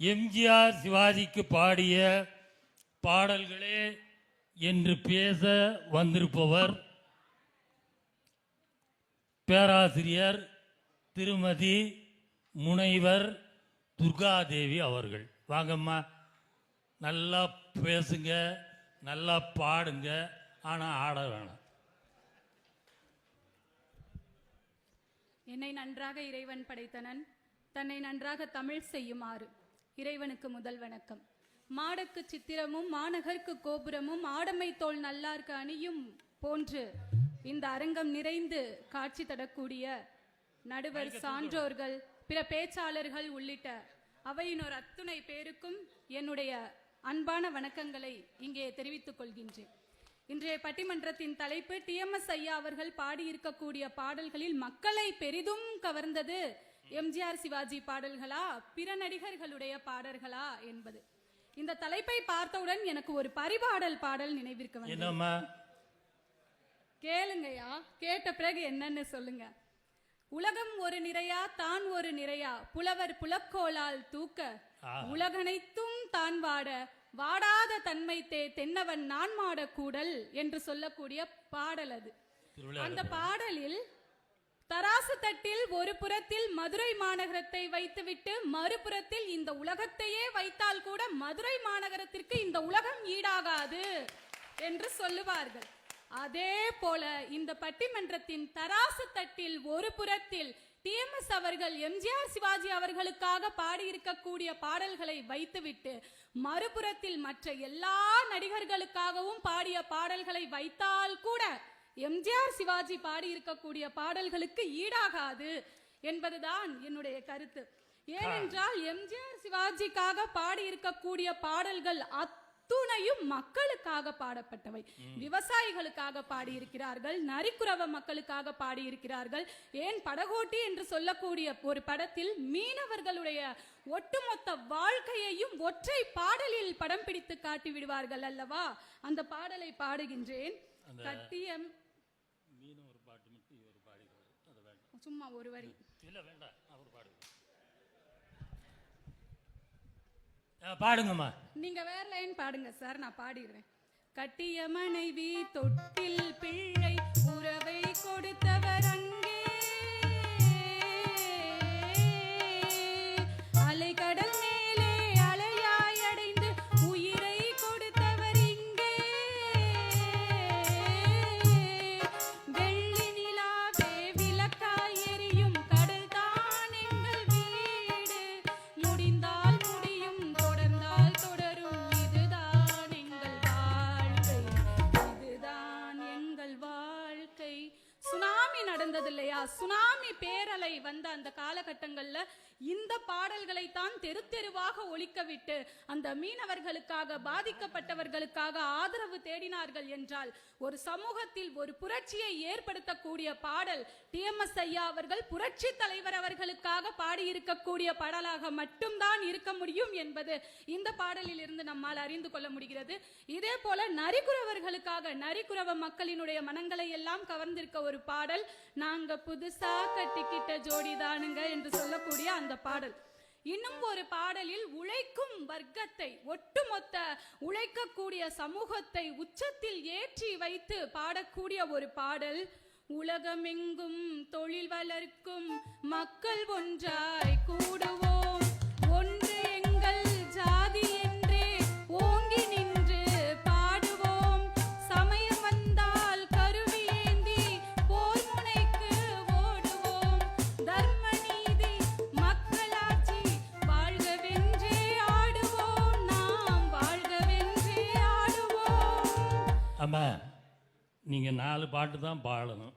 எம்ஜிஆர் சிவாஜிக்கு பாடிய பாடல்களே என்று பேச வந்திருப்பவர் பேராசிரியர் திருமதி முனைவர் துர்காதேவி அவர்கள். வாங்கம்மா. நல்லா பேசுங்க நல்லா பாடுங்க. ஆனால் ஆட வேணாம். என்னை நன்றாக இறைவன் படைத்தனன். தன்னை நன்றாக தமிழ் செய்யுமாறு. இறைவனுக்கு முதல் வணக்கம். மாடக்கு சித்திரமும் மாநகர்க்கு கோபுரமும் ஆடமை தோல் நல்லார்க்கு அணியும் போன்று இந்த அரங்கம் நிறைந்து காட்சி தரக்கூடிய நடுவர் சான்றோர்கள் பிற பேச்சாளர்கள் உள்ளிட்ட அவையினோர் அத்துணை பேருக்கும் என்னுடைய அன்பான வணக்கங்களை இங்கே தெரிவித்துக் கொள்கின்றேன். இன்றைய பட்டிமன்றத்தின் தலைப்பு டிஎம்எஸ் ஐயா அவர்கள் பாடியிருக்கக்கூடிய பாடல்களில் மக்களை பெரிதும் கவர்ந்தது எம்ஜிஆர் சிவாஜி பாடல்களா பிற நடிகர்களுடைய பாடல்களா என்பது. இந்த தலைப்பை பார்த்தவுடன் எனக்கு ஒரு பரிபாடல் பாடல் நினைவிற்கு வந்தது. கேளுங்கய்யா கேட்ட பிறகு என்னன்னு சொல்லுங்க. உலகம் ஒரு நிறையா தான் ஒரு நிறையா புலவர் புலக்கோலால் தூக்க. உலகனைத்தும் தான் வாட வாடாத தன்மை தே தென்னவன் நான் மாட கூடல் என்று சொல்லக்கூடிய பாடல் அது. அந்த பாடலில் தராசு தட்டில் ஒரு புறத்தில் மதுரை மாநகரத்தை வைத்துவிட்டு மறுபுறத்தில் இந்த உலகத்தையே வைத்தால் கூட மதுரை மாநகரத்திற்கு இந்த உலகம் ஈடாகாது என்று சொல்லுவார்கள். அதே போல இந்த பட்டிமன்றத்தின் தராசு தட்டில் ஒரு புறத்தில் டிஎம்எஸ் அவர்கள் எம்ஜிஆர் சிவாஜி அவர்களுக்காக பாடியிருக்கக்கூடிய பாடல்களை வைத்துவிட்டு மறுபுறத்தில் மற்ற எல்லா நடிகர்களுக்காகவும் பாடிய பாடல்களை வைத்தால் கூட எம்ஜிஆர் சிவாஜி பாடியிருக்கக்கூடிய பாடல்களுக்கு ஈடாகாது என்பதுதான் என்னுடைய கருத்து. ஏனென்றால் எம்ஜிஆர் சிவாஜிக்காக பாடியிருக்கக்கூடிய பாடல்கள் அத்துணையும் மக்களுக்காக பாடப்பட்டவை. விவசாயிகளுக்காக பாடியிருக்கிறார்கள் நரிக்குறவ மக்களுக்காக பாடியிருக்கிறார்கள். ஏன் படகோட்டி என்று சொல்லக்கூடிய ஒரு படத்தில் மீனவர்களுடைய ஒட்டுமொத்த வாழ்க்கையையும் ஒற்றை பாடலில் படம் பிடித்து காட்டி விடுவார்கள் அல்லவா? அந்த பாடலை பாடுகின்றேன். கட்டியம் மீனும் ஒரு பாட்டு மட்டும் இவர் பாடிடுவார் அது வேண்டாம் சும்மா ஒரு வரி. இல்லை வேண்டாம். அவர் ஆ, பாடுங்கம்மா. நீங்க வேற லைன் பாடுங்க சார் நான் பாடிடுவேன் கட்டிய மனைவி தொட்டில் பிள்ளை வந்த அந்த காலகட்டங்களில் இந்த பாடல்களை தான் தெரு தெருவாக ஒழிக்க விட்டு அந்த மீனவர்களுக்காக பாதிக்கப்பட்டவர்களுக்காக ஆதரவு தேடினார்கள் என்றால் ஒரு சமூகத்தில் ஒரு புரட்சியை ஏற்படுத்தக்கூடிய பாடல் டிஎம்எஸ் ஐயா அவர்கள் புரட்சி தலைவர் அவர்களுக்காக பாடியிருக்கக்கூடிய பாடலாக மட்டும்தான் இருக்க முடியும் என்பது இந்த பாடலில் இருந்து நம்மால் அறிந்து கொள்ள முடிகிறது. இதே போல நரிக்குறவர்களுக்காக நரிக்குறவ மக்களினுடைய மனங்களை எல்லாம் கவர்ந்திருக்க ஒரு பாடல் நாங்க புதுசா கட்டிக்கிட்ட ஜோடிதானுங்க என்று சொல்லக்கூடிய அந்த பாடல். இன்னும் ஒரு பாடலில் உழைக்கும் வர்க்கத்தை ஒட்டுமொத்த உழைக்கக்கூடிய சமூகத்தை உச்சத்தில் ஏற்றி வைத்து பாடக்கூடிய ஒரு பாடல் உலகமெங்கும் தொழில் வளர்க்கும் மக்கள் ஒன்றாய் கூடுவோம். அம்மா நீங்கள் நாலு பாட்டு தான் பாடணும்.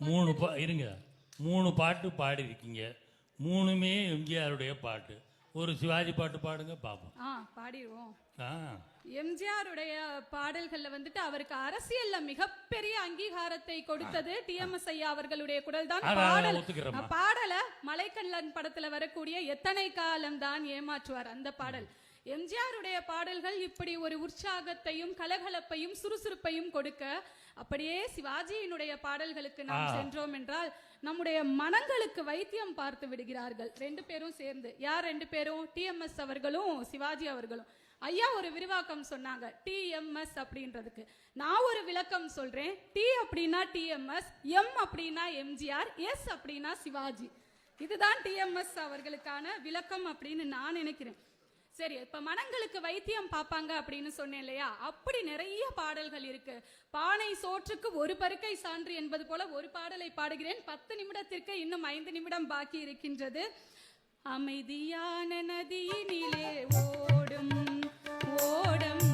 மூணு பா இருங்க. மூணு பாட்டு பாடியிருக்கீங்க. மூணுமே எம்ஜிஆருடைய பாட்டு. ஒரு சிவாஜி பாட்டு பாடுங்க பார்ப்போம் ஆ பாடிடுவோம். ஆ. எம்ஜிஆருடைய பாடல்கள்ல வந்துட்டு அவருக்கு அரசியல்ல மிகப்பெரிய அங்கீகாரத்தை கொடுத்தது டிஎம்எஸ் ஐயா அவர்களுடைய குரல் தான். பாடல். பாடல மலைக்கண்ணன் படத்துல வரக்கூடிய எத்தனை காலம் தான் ஏமாற்றுவார் அந்த பாடல். எம்ஜிஆருடைய பாடல்கள் இப்படி ஒரு உற்சாகத்தையும் கலகலப்பையும் சுறுசுறுப்பையும் கொடுக்க அப்படியே சிவாஜியினுடைய பாடல்களுக்கு நாம். சென்றோம் என்றால் நம்முடைய மனங்களுக்கு வைத்தியம் பார்த்து விடுகிறார்கள். ரெண்டு பேரும் சேர்ந்து. யார் ரெண்டு பேரும்? டிஎம்எஸ் அவர்களும் சிவாஜி அவர்களும். ஐயா ஒரு விரிவாக்கம் சொன்னாங்க. டிஎம்எஸ் அப்படின்றதுக்கு. நான் ஒரு விளக்கம் சொல்றேன். டி அப்படின்னா டிஎம்எஸ் எம் அப்படின்னா எம்ஜிஆர் எஸ் அப்படின்னா சிவாஜி. இதுதான் டிஎம்எஸ் அவர்களுக்கான விளக்கம் அப்படின்னு நான் நினைக்கிறேன். சரி இப்ப மனங்களுக்கு வைத்தியம் பார்ப்பாங்க அப்படின்னு சொன்னேன் இல்லையா? அப்படி நிறைய பாடல்கள் இருக்கு. பானை சோற்றுக்கு ஒரு பருக்கை சான்று என்பது போல ஒரு பாடலை பாடுகிறேன். பத்து நிமிடத்திற்கு இன்னும் ஐந்து நிமிடம் பாக்கி இருக்கின்றது. அமைதியான நதியினிலே ஓடும் ஓடும்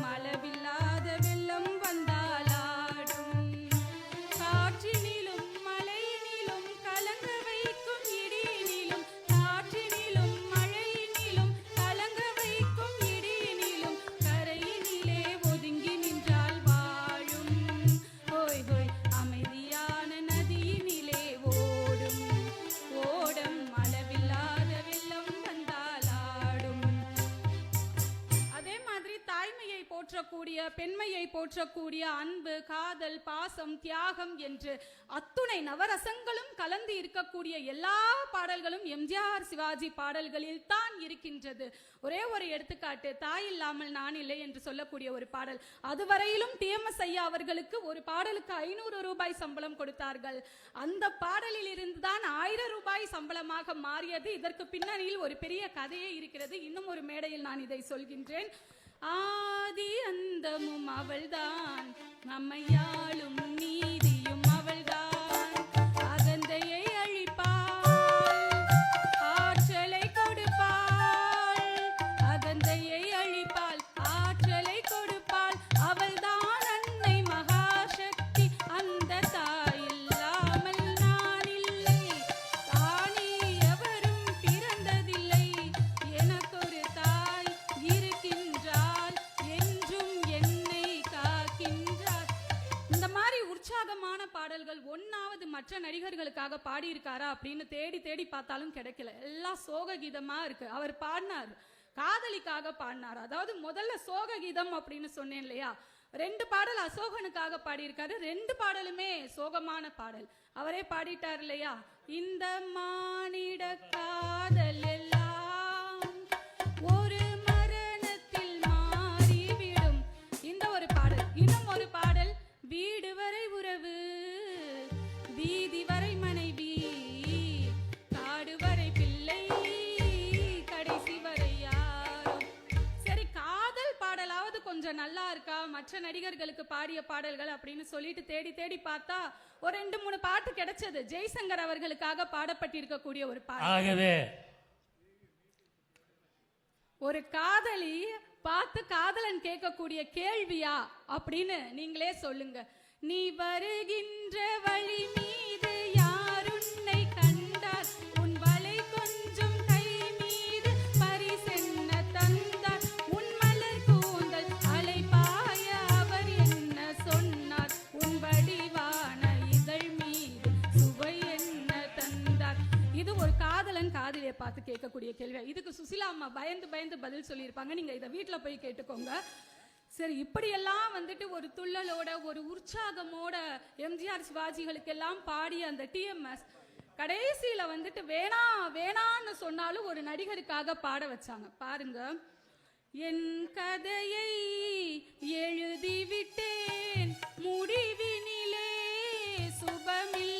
போற்றக்கூடிய பெண்மையை போற்றக்கூடிய அன்பு காதல் பாசம் தியாகம் என்று அத்துணை நவரசங்களும் கலந்து இருக்கக்கூடிய எல்லா பாடல்களும் எம்ஜிஆர் சிவாஜி பாடல்களில் தான் இருக்கின்றது. ஒரே ஒரு எடுத்துக்காட்டு தாய் இல்லாமல் நான் இல்லை என்று சொல்லக்கூடிய ஒரு பாடல். அதுவரையிலும் டிஎம்எஸ் ஐயா அவர்களுக்கு ஒரு பாடலுக்கு ஐநூறு ரூபாய் சம்பளம் கொடுத்தார்கள். அந்த பாடலில் இருந்துதான் ஆயிரம் ரூபாய் சம்பளமாக மாறியது. இதற்கு பின்னணியில் ஒரு பெரிய கதையே இருக்கிறது. இன்னும் ஒரு மேடையில் நான் இதை சொல்கின்றேன். ஆதி அந்தமும் அவள்தான். நம்மையாளும் நீ உற்சாகமான பாடல்கள் ஒன்னாவது மற்ற நடிகர்களுக்காக பாடியிருக்காரா அப்படின்னு தேடி தேடி பார்த்தாலும் கிடைக்கல. எல்லாம் சோக கீதமா இருக்கு. அவர் பாடினார். காதலிக்காக பாடினார். அதாவது முதல்ல சோக கீதம் அப்படின்னு சொன்னேன் இல்லையா? ரெண்டு பாடல் அசோகனுக்காக பாடியிருக்காரு. ரெண்டு பாடலுமே சோகமான பாடல். அவரே பாடிட்டார் இல்லையா? இந்த மானிட காதல் பாடிய பாடல்கள் அப்படின்னு சொல்லிட்டு தேடி தேடி பார்த்தா ஒரு ரெண்டு மூணு பாட்டு கிடைச்சது. ஜெய்சங்கர் அவர்களுக்காக பாடப்பட்டிருக்கக்கூடிய ஒரு ஆகவே ஒரு காதலி பார்த்து காதலன் கேட்கக்கூடிய கேள்வியா அப்படின்னு நீங்களே சொல்லுங்க. நீ வருகின்ற வழி கேட்கக்கூடிய கேள்வி. இதுக்கு சுசிலா அம்மா பயந்து பயந்து பதில் சொல்லியிருப்பாங்க. நீங்க இதை வீட்டில் போய் கேட்டுக்கோங்க. சரி இப்படியெல்லாம் வந்துட்டு ஒரு துள்ளலோட ஒரு உற்சாகமோட எம்ஜிஆர் சிவாஜிகளுக்கெல்லாம் பாடிய அந்த டிஎம்எஸ் கடைசியில வந்துட்டு வேணா வேணான்னு சொன்னாலும் ஒரு நடிகருக்காக பாட வச்சாங்க. பாருங்க. என் கதையை எழுதிவிட்டேன் முடிவினிலே சுபமில்லை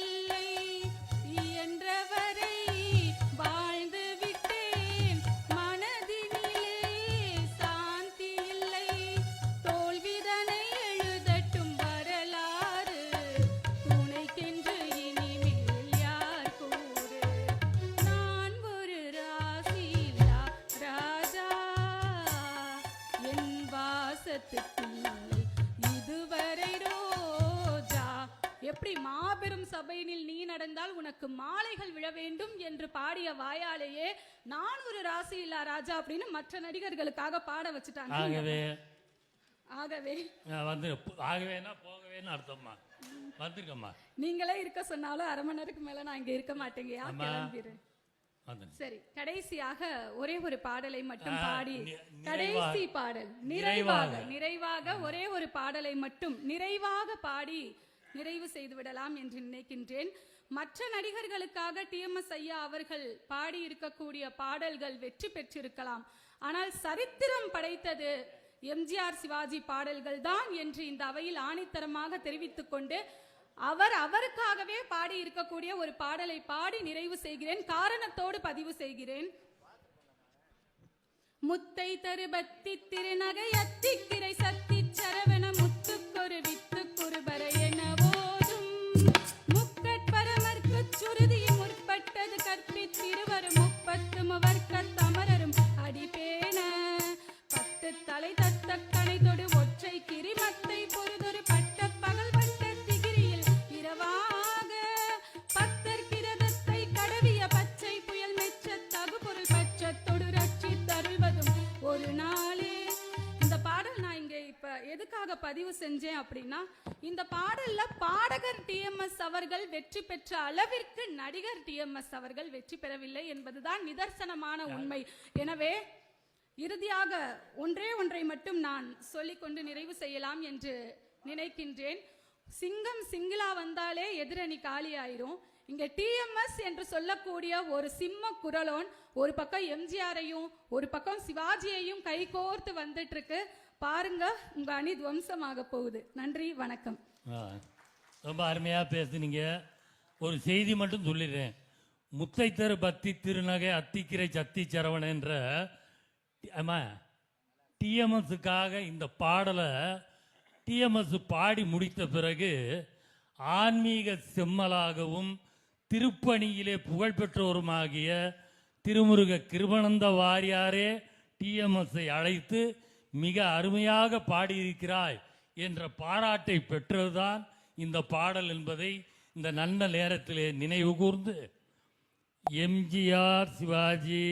எப்படி மாபெரும் சபையினில் நீ நடந்தால் உனக்கு மாலைகள் விழ வேண்டும் என்று பாடிய வாயாலேயே நான் ஒரு ராசி இல்லா ராஜா அப்படின்னு மற்ற நடிகர்களுக்காக பாட வச்சுட்டாங்க. ஆகவே வந்து ஆகவேனா போகவேன்னு அர்த்தம்மா. வந்திருக்கம்மா. நீங்களே இருக்க சொன்னாலும் அரை மணி நேரத்துக்கு மேல நான் இங்க இருக்க மாட்டேங்கயா. கிளம்பிடுறேன் சரி கடைசியாக ஒரே ஒரு பாடலை மட்டும் பாடி கடைசி பாடல். நிறைவாக நிறைவாக ஒரே ஒரு பாடலை மட்டும் நிறைவாக பாடி நிறைவு செய்து விடலாம் என்று நினைக்கின்றேன். மற்ற நடிகர்களுக்காக டிஎம்எஸ் ஐயா அவர்கள் பாடியிருக்கக்கூடிய பாடல்கள் வெற்றி பெற்றிருக்கலாம். ஆனால் சரித்திரம் படைத்தது எம்ஜிஆர் சிவாஜி பாடல்கள் தான் என்று இந்த அவையில் ஆணித்தரமாக தெரிவித்துக் கொண்டு அவர் அவருக்காகவே பாடி இருக்கக்கூடிய ஒரு பாடலை பாடி நிறைவு செய்கிறேன். காரணத்தோடு பதிவு செய்கிறேன். முத்தை தரு பத்தி திருநகை அத்திக்கிரை சத்தி சரவண முத்துக்கொரு வித்துக்குரு பர முற்பட்டது கற்பித்திருவரும் முப்பத்தும் முவர்க்க தமரரும் அடிபேன பத்து தலை தத்த கணைதொடு ஒற்றை கிரிமத்தை பொறுதொரு பட்ட பகல் பட்ட திகிரியில் இரவாக. பத்தர் கிரதத்தை கடவிய பச்சை புயல் மெச்ச தகுபொருள் பட்சத்தொடு ரட்சி தருள்வதும் ஒரு நாளே. இந்த பாடல் நான் இங்கே இப்ப எதுக்காக பதிவு செஞ்சேன் அப்படின்னா இந்த பாடல்ல பாடகர் டிஎம்எஸ் அவர்கள் வெற்றி பெற்ற அளவிற்கு நடிகர் டிஎம்எஸ் அவர்கள் வெற்றி பெறவில்லை என்பதுதான் நிதர்சனமான உண்மை. எனவே இறுதியாக ஒன்றே ஒன்றை மட்டும் நான் சொல்லிக்கொண்டு நிறைவு செய்யலாம் என்று நினைக்கின்றேன். சிங்கம் சிங்கிளா வந்தாலே எதிரணி காலியாயிரும். இங்க டிஎம்எஸ் என்று சொல்லக்கூடிய ஒரு சிம்ம குரலோன் ஒரு பக்கம் எம்ஜிஆரையும் ஒரு பக்கம் சிவாஜியையும் கைகோர்த்து வந்துட்டு இருக்கு பாருங்க உங்க அணி துவம்சமாக போகுது. நன்றி வணக்கம். ஆ, ரொம்ப அருமையாக பேசுனீங்க. ஒரு செய்தி மட்டும் சொல்லிடுறேன். முத்தைத்தரு பக்தி திருநகை அத்திக்கிரை சத்தி சரவண என்ற ஆமா இந்த பாடலை டிஎம்எஸ் பாடி முடித்த பிறகு ஆன்மீக செம்மலாகவும் திருப்பணியிலே புகழ்பெற்றோருமாகிய திருமுருக கிருபனந்த வாரியாரே டிஎம்எஸ்ஸை அழைத்து மிக அருமையாக பாடியிருக்கிறாய் என்ற பாராட்டை பெற்றதுதான் இந்த பாடல் என்பதை இந்த நல்ல நேரத்திலே நினைவு கூர்ந்து எம்ஜிஆர் சிவாஜி